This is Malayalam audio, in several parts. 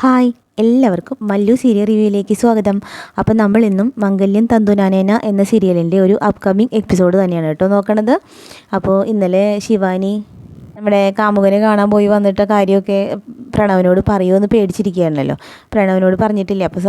ഹായ് എല്ലാവർക്കും മല്ലു സീരിയൽ റിവ്യൂയിലേക്ക് സ്വാഗതം. അപ്പോൾ നമ്മൾ ഇന്നും മംഗല്യം തന്തുനാനേന എന്ന സീരിയലിന്റെ ഒരു അപ്കമിങ് എപ്പിസോഡ് തന്നെയാണ് കേട്ടോ നോക്കണത്. അപ്പോൾ ഇന്നലെ ശിവാനി നമ്മുടെ കാമുകനെ കാണാൻ പോയി വന്നിട്ട കാര്യമൊക്കെ പ്രണവനോട് പറയുമെന്ന് പേടിച്ചിരിക്കുകയാണല്ലോ. പ്രണവനോട് പറഞ്ഞിട്ടില്ല. അപ്പോൾ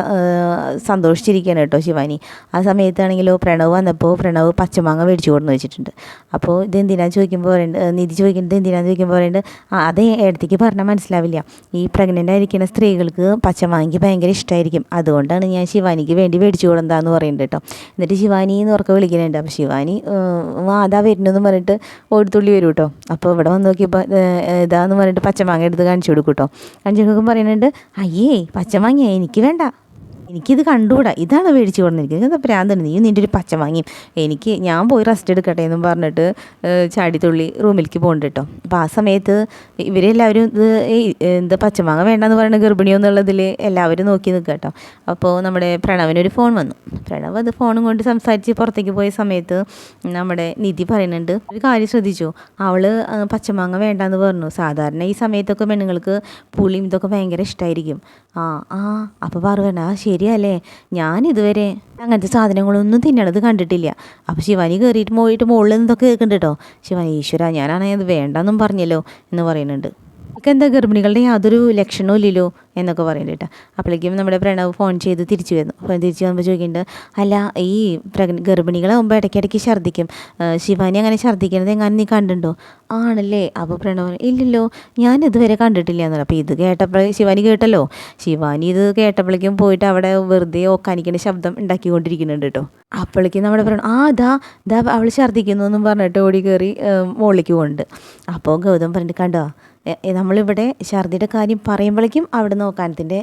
സന്തോഷിച്ചിരിക്കുകയാണ് കേട്ടോ ശിവാനി. ആ സമയത്താണെങ്കിലോ പ്രണവ് വന്നപ്പോൾ പ്രണവ് പച്ചമാങ്ങ മേടിച്ചു കൊടുന്ന് വെച്ചിട്ടുണ്ട്. അപ്പോൾ ഇതെന്തിനാന്ന് ചോദിക്കുമ്പോൾ പറയുന്നുണ്ട് നിധി ചോദിക്കുന്നത് എന്തിനാന്ന് ചോദിക്കുമ്പോൾ പറയുന്നുണ്ട് അത് ഏടത്തേക്ക് പറഞ്ഞാൽ മനസ്സിലാവില്ല. ഈ പ്രഗ്നന്റ് ആയിരിക്കുന്ന സ്ത്രീകൾക്ക് പച്ചമാങ്ങയ്ക്ക് ഭയങ്കര ഇഷ്ടമായിരിക്കും അതുകൊണ്ടാണ് ഞാൻ ശിവാനിക്ക് വേണ്ടി മേടിച്ചു കൊടുന്നതാന്ന് പറയുന്നത് കേട്ടോ. എന്നിട്ട് ശിവാനി എന്ന് ഉറക്കെ വിളിക്കുന്നുണ്ട്. അപ്പോൾ ശിവാനി ആദാ അതാ വരുന്നെന്ന് പറഞ്ഞിട്ട് ഓടിത്തുള്ളി വരും കേട്ടോ. അപ്പോൾ ഇവിടെ വന്ന് നോക്കിയപ്പോൾ ഇതാന്ന് പറഞ്ഞിട്ട് പച്ചമാങ്ങ എടുത്ത് കാണിച്ചു കൊടുക്കും കേട്ടോ കാണിച്ചു കൊടുക്കുമ്പോൾ പറയുന്നുണ്ട് അയ്യേ പച്ചമാങ്ങ എനിക്ക് വേണ്ട. എനിക്കിത് കണ്ടുകൂടാ? ഇതാണ് മേടിച്ച് കൊണ്ടിരിക്കുന്നത് എന്താ പ്രാന്താണ്? നീ നിന്റെ ഒരു പച്ച വാങ്ങി എനിക്ക് ഞാൻ പോയി റെസ്റ്റ് എടുക്കട്ടെ എന്നും പറഞ്ഞിട്ട് ചാടിത്തുള്ളി റൂമിലേക്ക് പോകുന്നുണ്ട് കേട്ടോ. അപ്പോൾ ആ സമയത്ത് ഇവരെല്ലാവരും ഇത് എന്താ പച്ചമാങ്ങ വേണ്ടെന്ന് പറയുന്നത് ഗർഭിണിയോ എന്നുള്ളതിൽ എല്ലാവരും നോക്കി നിൽക്കുക കേട്ടോ. അപ്പോൾ നമ്മുടെ പ്രണവിനൊരു ഫോൺ വന്നു. പ്രണവ് അത് ഫോണും കൊണ്ട് സംസാരിച്ച് പുറത്തേക്ക് പോയ സമയത്ത് നമ്മുടെ നിധി പറയുന്നുണ്ട് ഒരു കാര്യം ശ്രദ്ധിച്ചു? അവൾ പച്ചമാങ്ങ വേണ്ടെന്ന് പറഞ്ഞു. സാധാരണ ഈ സമയത്തൊക്കെ പെണ്ണുങ്ങൾക്ക് പുളിയും ഇതൊക്കെ ഭയങ്കര ഇഷ്ടമായിരിക്കും ആ ആ അപ്പോൾ പറയണ ആ ശരിയല്ലേ ഞാൻ ഞാനിതുവരെ അങ്ങനത്തെ സാധനങ്ങളൊന്നും തിന്നണത് കണ്ടിട്ടില്ല. അപ്പോൾ ശിവാനി കയറിയിട്ട് പോയിട്ട് മുകളിൽ നിന്നൊക്കെ കേൾക്കുന്നുണ്ട് കേട്ടോ ശിവാനി ഈശ്വര ഞാനാണെങ്കിൽ അത് വേണ്ടെന്നും പറഞ്ഞല്ലോ എന്ന് പറയുന്നുണ്ട്. എന്താ ഗർഭിണികളുടെ യാതൊരു ലക്ഷണവും ഇല്ലല്ലോ എന്നൊക്കെ പറയുന്നുണ്ട് കേട്ടോ. അപ്പോഴേക്കും നമ്മുടെ പ്രണവ് ഫോൺ ചെയ്ത് തിരിച്ചു വരുന്നു. ഫോൺ തിരിച്ചു വന്നപ്പോൾ ചോദിക്കുന്നുണ്ട് അല്ല ഈ പ്രഗ്ന ഗർഭിണികളാകുമ്പോൾ ഇടയ്ക്കിടയ്ക്ക് ഛർദ്ദിക്കും. ശിവാനി അങ്ങനെ ഛർദ്ദിക്കുന്നത് എങ്ങനെ നീ കണ്ടിട്ടുണ്ടോ? ആണല്ലേ. അപ്പോൾ പ്രണവ് ഇല്ലല്ലോ ഞാൻ ഇതുവരെ കണ്ടിട്ടില്ല. എന്ന് അപ്പോൾ ഇത് കേട്ടപ്പോൾ ശിവാനി കേട്ടല്ലോ. ശിവാനി ഇത് കേട്ടപ്പോഴേക്കും പോയിട്ട് അവിടെ വെറുതെ ഓക്കാനിക്കുന്ന ശബ്ദം ഉണ്ടാക്കിക്കൊണ്ടിരിക്കുന്നുണ്ട് കേട്ടോ. അപ്പോഴേക്കും നമ്മുടെ പ്രണവ് ആ ദാ ദാ അവൾ ഛർദ്ദിക്കുന്നു എന്നും പറഞ്ഞിട്ട് ഓടി കയറി മുകളിലേക്ക് പോകുന്നുണ്ട് അപ്പോൾ ഗൗതം പറഞ്ഞിട്ട് കണ്ടോ നമ്മളിവിടെ ഛർദിയുടെ കാര്യം പറയുമ്പോഴേക്കും അവിടെ നോക്കാനത്തിന്റെ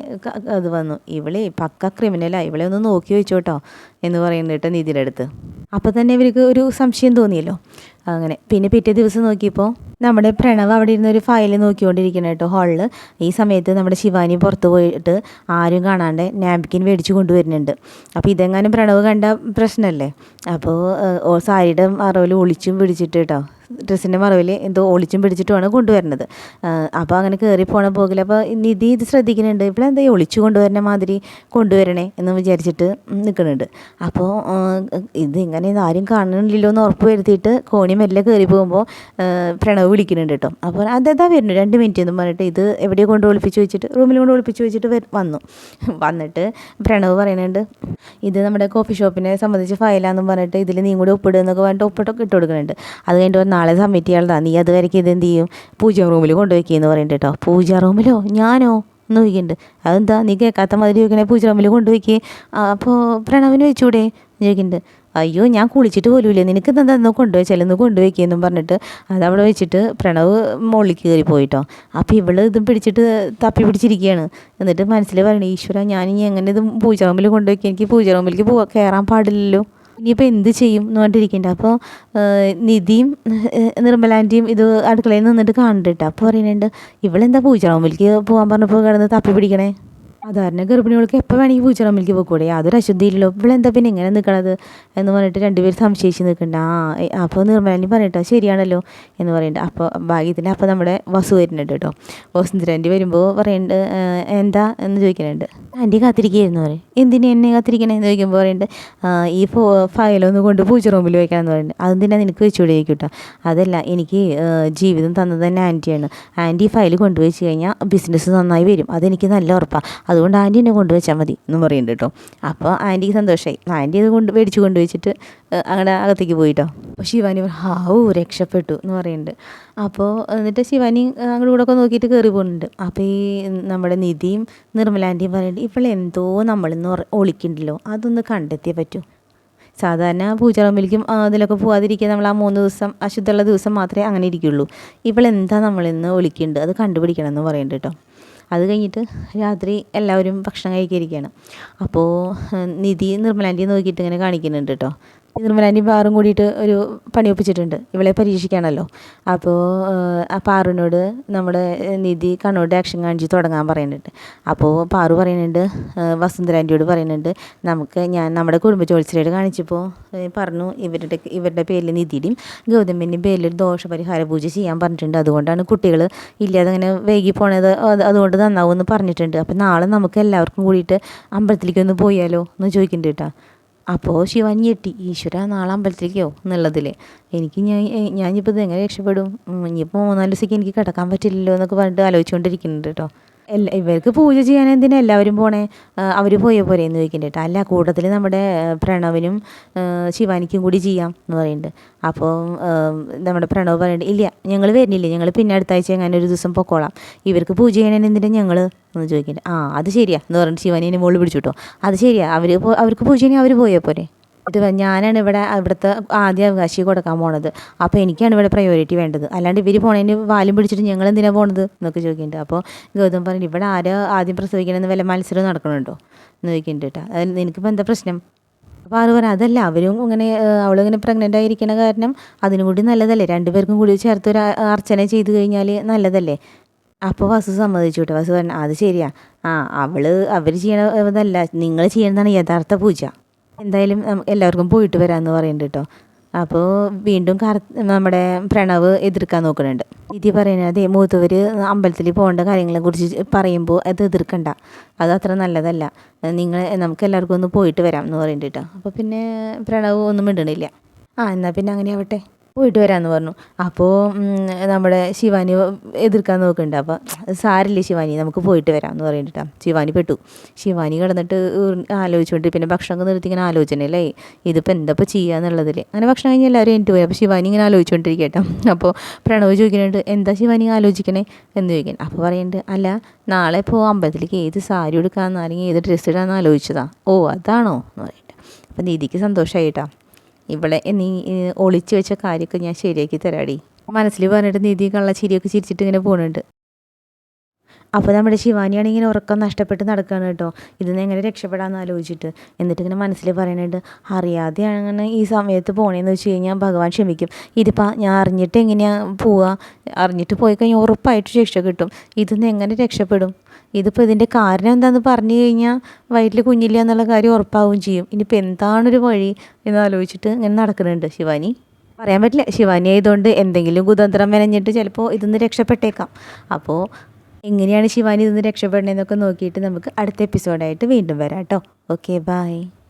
അത് വന്നു. ഇവളെ പക്ക ക്രിമിനലാണ് ഇവളെ ഒന്ന് നോക്കി വെച്ചോട്ടോ എന്ന് പറയുന്നത് കേട്ടോ നിധിയുടെ അടുത്ത്. അപ്പോൾ തന്നെ ഇവർക്ക് ഒരു സംശയം തോന്നിയല്ലോ. അങ്ങനെ പിന്നെ പിറ്റേ ദിവസം നോക്കിയപ്പോൾ നമ്മുടെ പ്രണവ് അവിടെ ഇരുന്ന് ഒരു ഫയൽ നോക്കിക്കൊണ്ടിരിക്കണം കേട്ടോ ഹാളിൽ ഈ സമയത്ത് നമ്മുടെ ശിവാനി പുറത്ത് പോയിട്ട് ആരും കാണാണ്ട് നാപ്കിൻ മേടിച്ച് കൊണ്ടുവരുന്നുണ്ട്. അപ്പോൾ ഇതെങ്ങാനും പ്രണവ് കണ്ട പ്രശ്നമല്ലേ അപ്പോൾ സാരിയുടെ മറവിൽ ഒളിച്ചും പിടിച്ചിട്ട് കേട്ടോ ഡ്രസ്സിന്റെ മറവിൽ എന്തോ ഒളിച്ചും പിടിച്ചിട്ടുമാണ് കൊണ്ടുവരുന്നത്. അപ്പോൾ അങ്ങനെ കയറി പോണ പോകില്ല അപ്പോൾ നിധി ഇത് ശ്രദ്ധിക്കുന്നുണ്ട്. എന്താ ഒളിച്ചു കൊണ്ടുവരുന്ന മാതിരി കൊണ്ടുവരണേ എന്ന് വിചാരിച്ചിട്ട് നിൽക്കുന്നുണ്ട്. അപ്പോൾ ഇത് ഇങ്ങനെ ആരും കാണുന്നില്ലല്ലോ എന്ന് ഉറപ്പ് വരുത്തിയിട്ട് കോണി മെല്ലെ കയറി പോകുമ്പോൾ പ്രണവ് വിളിക്കുന്നുണ്ട് കേട്ടോ. അപ്പോൾ അതെന്താ വരുന്നു രണ്ട് മിനിറ്റ് എന്ന് പറഞ്ഞിട്ട് ഇത് എവിടെയോ കൊണ്ട് ഒളിപ്പിച്ച് വെച്ചിട്ട് റൂമിൽ കൊണ്ട് ഒളിപ്പിച്ച് വെച്ചിട്ട് വന്നു. വന്നിട്ട് പ്രണവ് പറയുന്നുണ്ട് ഇത് നമ്മുടെ കോഫി ഷോപ്പിനെ സംബന്ധിച്ച് ഫയലാന്ന് പറഞ്ഞിട്ട് ഇതിൽ നീ കൂടി ഒപ്പിടുക എന്നൊക്കെ പറഞ്ഞിട്ട് ഒപ്പിട്ടൊക്കെ ഇട്ട് കൊടുക്കുന്നുണ്ട്. അത് കഴിഞ്ഞിട്ട് നാളെ സബ്മിറ്റ് നീ അതുവരെയ്ക്ക് ഇത് എന്ത് ചെയ്യും? പൂജ റൂമിൽ കൊണ്ടുവയ്ക്കുകയെന്ന് പറയുന്നുണ്ട് കേട്ടോ പൂജ റൂമിലോ ഞാനോ? എന്ന് ചോദിക്കുന്നുണ്ട് അതെന്താ? നീ കേൾക്കാത്ത മതി ചോദിക്കണേ പൂജ റൂമിൽ കൊണ്ടുവയ്ക്കുക അപ്പോൾ പ്രണവിന് വെച്ചൂടെ? ചോദിക്കുന്നുണ്ട് അയ്യോ ഞാൻ കുളിച്ചിട്ട് പോലുമില്ല നിനക്ക് എന്താ ഒന്ന് കൊണ്ടുവച്ചാലൊന്ന് കൊണ്ടുവയ്ക്കുമെന്നും പറഞ്ഞിട്ട് അവിടെ വെച്ചിട്ട് പ്രണവ് മുകളിൽ കയറി പോയിട്ടോ അപ്പോൾ ഇവൾ ഇതും പിടിച്ചിട്ട് തപ്പി പിടിച്ചിരിക്കുകയാണ് എന്നിട്ട് മനസ്സിൽ പറയണേ ഈശ്വര ഞാൻ ഇനി എങ്ങനെ ഇത് പൂജ റൂമിൽ കൊണ്ടുവയ്ക്കുക എനിക്ക് പൂജ റൂമിലേക്ക് പോവാ കയറാൻ പാടില്ലല്ലോ. ഇനിയിപ്പോൾ എന്ത് ചെയ്യും എന്ന് പറഞ്ഞിട്ടിരിക്കണ്ട. അപ്പോൾ നിധിയും നിർമ്മലാന്റെയും ഇത് അടുക്കളയിൽ നിന്നിട്ട് കാണുന്നുണ്ട് അപ്പോൾ പറയുന്നുണ്ട് ഇവളെന്താ പൂജ റൂമിലേക്ക് പോകാൻ പറഞ്ഞപ്പോൾ കിടന്ന് തപ്പി പിടിക്കണേ? സാധാരണ ഗർഭിണികൾക്ക് എപ്പോൾ വേണമെങ്കിൽ പൂച്ചറമ്മിലേക്ക് പോയിക്കൂടെ യാതൊരു അശുദ്ധിയില്ലല്ലോ ഇവളെന്താ പിന്നെ എങ്ങനെ നിൽക്കണത് എന്ന് പറഞ്ഞിട്ട് രണ്ടുപേർ സംശയിച്ച് നിൽക്കണ്ട ആ അപ്പോൾ നിർമ്മലാനി പറഞ്ഞിട്ടോ ശരിയാണല്ലോ എന്ന് പറയുന്നുണ്ട് അപ്പോൾ ഭാഗ്യത്തിന് അപ്പോൾ നമ്മുടെ വസു വരുന്നുണ്ട് കേട്ടോ. വസുന്ധരാന്റെ വരുമ്പോൾ പറയുന്നുണ്ട് എന്താ എന്ന് ചോദിക്കുന്നുണ്ട്. ആന്റി കാത്തിരിക്കുകയായിരുന്നു പറയും എന്തിനാ എന്നെ കാത്തിരിക്കണേ എന്ന് ചോദിക്കുമ്പോൾ പറയുന്നുണ്ട് ഈ ഫോ ഫയലൊന്ന് കൊണ്ട് പൂജ റൂമിൽ വയ്ക്കാമെന്ന് പറയുന്നുണ്ട് അതെന്തിനാ നിനക്ക് വെച്ചുകൂടെ കേട്ടോ അതല്ല എനിക്ക് ജീവിതം തന്നത് തന്നെ ആന്റിയാണ്. ആന്റി ഫയൽ കൊണ്ടുവച്ച് കഴിഞ്ഞാൽ ബിസിനസ് നന്നായി വരും. അതെനിക്ക് നല്ല ഉറപ്പാണ് അതുകൊണ്ട് ആന്റി എന്നെ കൊണ്ടുവച്ചാൽ മതി എന്ന് പറയുന്നുണ്ട് കേട്ടോ അപ്പോൾ ആന്റിക്ക് സന്തോഷമായി ആന്റി അത് കൊണ്ട് മേടിച്ച് കൊണ്ടുവച്ചിട്ട് അങ്ങനെ അകത്തേക്ക് പോയിട്ടോ അപ്പോൾ ശിവാനി ഹാവു രക്ഷപ്പെട്ടു എന്ന് പറയുന്നുണ്ട് അപ്പോൾ എന്നിട്ട് ശിവാനി അങ്ങോട്ട് കൂടെ ഒക്കെ നോക്കിയിട്ട് കയറി പോകുന്നുണ്ട് അപ്പോൾ ഈ നമ്മുടെ നിധിയും നിർമ്മലാന്റിയും പറയുന്നുണ്ട് എന്തോ നമ്മളിന്ന് ഒളിക്കുന്നുണ്ടല്ലോ. അതൊന്ന് കണ്ടെത്തിയേ പറ്റൂ. സാധാരണ പൂജറമ്പിലേക്കും അതിലൊക്കെ പോകാതിരിക്കുക നമ്മൾ ആ മൂന്ന് ദിവസം അശുദ്ധമുള്ള ദിവസം മാത്രമേ അങ്ങനെ ഇരിക്കുള്ളൂ. ഇവളെന്താ നമ്മളിന്ന് ഒളിക്കുന്നുണ്ട്? അത് കണ്ടുപിടിക്കണം എന്ന് പറയുന്നുണ്ട് കേട്ടോ. അത് കഴിഞ്ഞിട്ട് രാത്രി എല്ലാവരും ഭക്ഷണം കഴിക്കാതിരിക്കുകയാണ് അപ്പോൾ നിധി നിർമ്മലാന്റി നോക്കിയിട്ട് ഇങ്ങനെ കാണിക്കുന്നുണ്ട് കേട്ടോ. നിർമ്മലാനി പാറും കൂടിയിട്ട് ഒരു പണി ഒപ്പിച്ചിട്ടുണ്ട്. ഇവളെ പരീക്ഷിക്കാണല്ലോ. അപ്പോൾ ആ പാറിനോട് നമ്മുടെ നിധി കണ്ണോട് ആക്ഷൻ കാണിച്ച് തുടങ്ങാൻ പറയുന്നുണ്ട്. അപ്പോൾ പാറു പറയുന്നുണ്ട് വസുന്ധരാന്റിയോട് പറയുന്നുണ്ട് നമുക്ക് ഞാൻ നമ്മുടെ കുടുംബ ജോത്സ്യരോട് കാണിച്ചപ്പോൾ പറഞ്ഞു ഇവരുടെ ഇവരുടെ പേരിൽ നിധിയുടെയും ഗൗതമിന്റെയും പേരിൽ ദോഷപരിഹാര പൂജ ചെയ്യാൻ പറഞ്ഞിട്ടുണ്ട്. അതുകൊണ്ടാണ് കുട്ടികൾ ഇല്ലാതെ അങ്ങനെ വൈകി പോണത്. അതുകൊണ്ട് നന്നാവുമെന്ന് പറഞ്ഞിട്ടുണ്ട്. അപ്പോൾ നാളെ നമുക്ക് എല്ലാവർക്കും കൂടിയിട്ട് അമ്പലത്തിലേക്ക് ഒന്ന് പോയാലോ? എന്ന് ചോദിക്കുന്നുണ്ട് കേട്ടോ. അപ്പോൾ ശിവാനി ഞെട്ടി. ഈശ്വര നാളെ എന്നുള്ളതിൽ എനിക്ക് ഞാൻ ഞാനിപ്പോൾ ഇത് എങ്ങനെ രക്ഷപ്പെടും? ഇനിയിപ്പോൾ മൂന്നാൽ ദിവസത്തേക്ക് എനിക്ക് കിടക്കാൻ പറ്റില്ലല്ലോ എന്നൊക്കെ പറഞ്ഞിട്ട് ആലോചിച്ചുകൊണ്ടിരിക്കുന്നുണ്ട് കേട്ടോ എല്ലാ ഇവർക്ക് പൂജ ചെയ്യാൻ എന്തിനാ എല്ലാവരും പോണേ? അവർ പോയ പോരെ എന്ന് ചോദിക്കുന്നുണ്ട് അല്ല കൂട്ടത്തിൽ നമ്മുടെ പ്രണവിനും ശിവാനിക്കും കൂടി ചെയ്യാം എന്ന് പറയുന്നുണ്ട് അപ്പോൾ നമ്മുടെ പ്രണവ് പറയുന്നുണ്ട് ഇല്ല ഞങ്ങൾ വരുന്നില്ല ഞങ്ങൾ പിന്നെ അടുത്ത ആഴ്ച എങ്ങനെ ഒരു ദിവസം പൊക്കോളാം. ഇവർക്ക് പൂജ ചെയ്യാൻ എന്തിനാ ഞങ്ങൾ എന്ന് ആ അത് ശരിയാ എന്ന് പറഞ്ഞിട്ട് ശിവാനിനെ മുകളിൽ പിടിച്ചു കിട്ടും അത് ശരിയാ. അവർ അവർക്ക് പൂജ ചെയ്യാൻ അവർ പോയാൽ പോരെ? ഇത് ഞാനാണ് ഇവിടെ ഇവിടുത്തെ ആദ്യ അവകാശി കൊടുക്കാൻ പോണത്. അപ്പോൾ എനിക്കാണ് ഇവിടെ പ്രയോറിറ്റി വേണ്ടത്. അല്ലാണ്ട് ഇവർ പോണതിന് വാലും പിടിച്ചിട്ട് ഞങ്ങൾ എന്തിനാ പോണത്? എന്നൊക്കെ ചോദിക്കുന്നുണ്ട് അപ്പോൾ ഗൗതം പറഞ്ഞു ഇവിടെ ആരോ ആദ്യം പ്രസവിക്കണമെന്ന് വല്ല മത്സരം നടക്കണുണ്ടോ? എന്ന് ചോദിക്കുന്നുണ്ട് കേട്ടോ അതിൽ നിനക്കിപ്പോൾ എന്താ പ്രശ്നം? അപ്പോൾ ആറ് പറയാം അതല്ല അവരും ഇങ്ങനെ അവളിങ്ങനെ പ്രഗ്നന്റ് ആയിരിക്കണ കാരണം അതിനും കൂടി നല്ലതല്ലേ? രണ്ടുപേർക്കും കൂടി ചേർത്ത് ഒരു അർച്ചന ചെയ്ത് കഴിഞ്ഞാൽ നല്ലതല്ലേ? അപ്പോൾ വസു സമ്മതിച്ചു കേട്ടോ വസു പറഞ്ഞു അത് ശരിയാ. ആ അവൾ അവർ ചെയ്യണതല്ല നിങ്ങൾ ചെയ്യണതാണ് യഥാർത്ഥ പൂജ. എന്തായാലും എല്ലാവർക്കും പോയിട്ട് വരാമെന്ന് പറയുന്നുണ്ട് കേട്ടോ അപ്പോൾ വീണ്ടും കറ നമ്മുടെ പ്രണവ് എതിർക്കാൻ നോക്കുന്നുണ്ട് ഇതി പറയുന്നത് അതെ മൂത്തവർ അമ്പലത്തിൽ പോകേണ്ട കാര്യങ്ങളെ കുറിച്ച് പറയുമ്പോൾ അത് എതിർക്കണ്ട. അത് അത്ര നല്ലതല്ല. നിങ്ങൾ നമുക്ക് എല്ലാവർക്കും ഒന്ന് പോയിട്ട് വരാം എന്ന് പറയുന്നുണ്ട് കേട്ടോ അപ്പോൾ പിന്നെ പ്രണവ് ഒന്നും മിണ്ടണില്ല. ആ എന്നാൽ പിന്നെ അങ്ങനെ ആവട്ടെ. പോയിട്ട് വരാമെന്ന് പറഞ്ഞു. അപ്പോൾ നമ്മുടെ ശിവാനി എതിർക്കാൻ നോക്കുന്നുണ്ട്. അപ്പോൾ സാരില്ലേ ശിവാനി നമുക്ക് പോയിട്ട് വരാം എന്ന് പറയുന്നുണ്ട് ശിവാനി പെട്ടു. ശിവാനി കിടന്നിട്ട് ആലോചിച്ചുകൊണ്ട് പിന്നെ ഭക്ഷണമൊക്കെ നിർത്തി ഇങ്ങനെ ആലോചനയല്ലേ? ഇതിപ്പോൾ എന്തപ്പോൾ ചെയ്യുക എന്നുള്ളതിൽ അങ്ങനെ ഭക്ഷണം കഴിഞ്ഞ് എല്ലാവരും എനിക്ക് പോയി. അപ്പോൾ ശിവാനി ഇങ്ങനെ ആലോചിച്ചുകൊണ്ടിരിക്കട്ടോ അപ്പോൾ പ്രണവ് ചോദിക്കുന്നുണ്ട് എന്താ ശിവാനി ആലോചിക്കണേ? എന്ന് ചോദിക്കാൻ അപ്പോൾ പറയുന്നുണ്ട് അല്ല നാളെ ഇപ്പോൾ അമ്പലത്തിലേക്ക് ഏത് സാരി എടുക്കാമെന്ന് അല്ലെങ്കിൽ ഏത് ഡ്രസ്സ് ഇടാമെന്ന് ആലോചിച്ചതാ. ഓ അതാണോ? എന്ന് പറയുന്നുണ്ട്. അപ്പോൾ നീതിക്ക് സന്തോഷമായിട്ടാണ് ഇവളെ നീ ഒളിച്ചു വെച്ച കാര്യമൊക്കെ ഞാൻ ശരിയാക്കി തരാടി. മനസ്സിൽ പറഞ്ഞിട്ട് നിധി കള്ള ചിരിയൊക്കെ ചിരിച്ചിട്ട് ഇങ്ങനെ പോകുന്നുണ്ട് അപ്പോൾ നമ്മുടെ ശിവാനിയാണ് ഇങ്ങനെ ഉറക്കം നഷ്ടപ്പെട്ട് നടക്കുകയാണ് കേട്ടോ. ഇതിൽ എങ്ങനെ രക്ഷപ്പെടാമെന്ന് ആലോചിച്ചിട്ട്. എന്നിട്ട് ഇങ്ങനെ മനസ്സിൽ പറയുന്നുണ്ട് അറിയാതെ അങ്ങനെ ഈ സമയത്ത് പോണേന്ന് വെച്ച് കഴിഞ്ഞാൽ ഭഗവാൻ ക്ഷമിക്കും. ഇതിപ്പോൾ ഞാൻ അറിഞ്ഞിട്ട് എങ്ങനെയാണ് പോവുക അറിഞ്ഞിട്ട് പോയി കഴിഞ്ഞാൽ ഉറപ്പായിട്ട് രക്ഷ കിട്ടും. ഇതിന്ന് എങ്ങനെ രക്ഷപ്പെടും? ഇതിപ്പോൾ ഇതിന്റെ കാരണം എന്താണെന്ന് പറഞ്ഞു കഴിഞ്ഞാൽ വയറ്റിൽ കുഞ്ഞില്ല എന്നുള്ള കാര്യം ഉറപ്പാവുകയും ചെയ്യും. ഇനിയിപ്പോൾ എന്താണൊരു വഴി എന്ന് ആലോചിച്ചിട്ട് ഇങ്ങനെ നടക്കുന്നുണ്ട് ശിവാനി. പറയാൻ പറ്റില്ല. ശിവാനി ആയതുകൊണ്ട് എന്തെങ്കിലും കുതന്ത്രം മെനഞ്ഞിട്ട് ചിലപ്പോൾ ഇതൊന്ന് രക്ഷപ്പെട്ടേക്കാം. അപ്പോൾ എങ്ങനെയാണ് ശിവാനി ഇതൊന്ന് രക്ഷപ്പെടണേന്നൊക്കെ നോക്കിയിട്ട് നമുക്ക് അടുത്ത എപ്പിസോഡായിട്ട് വീണ്ടും വരാം കേട്ടോ. Okay bye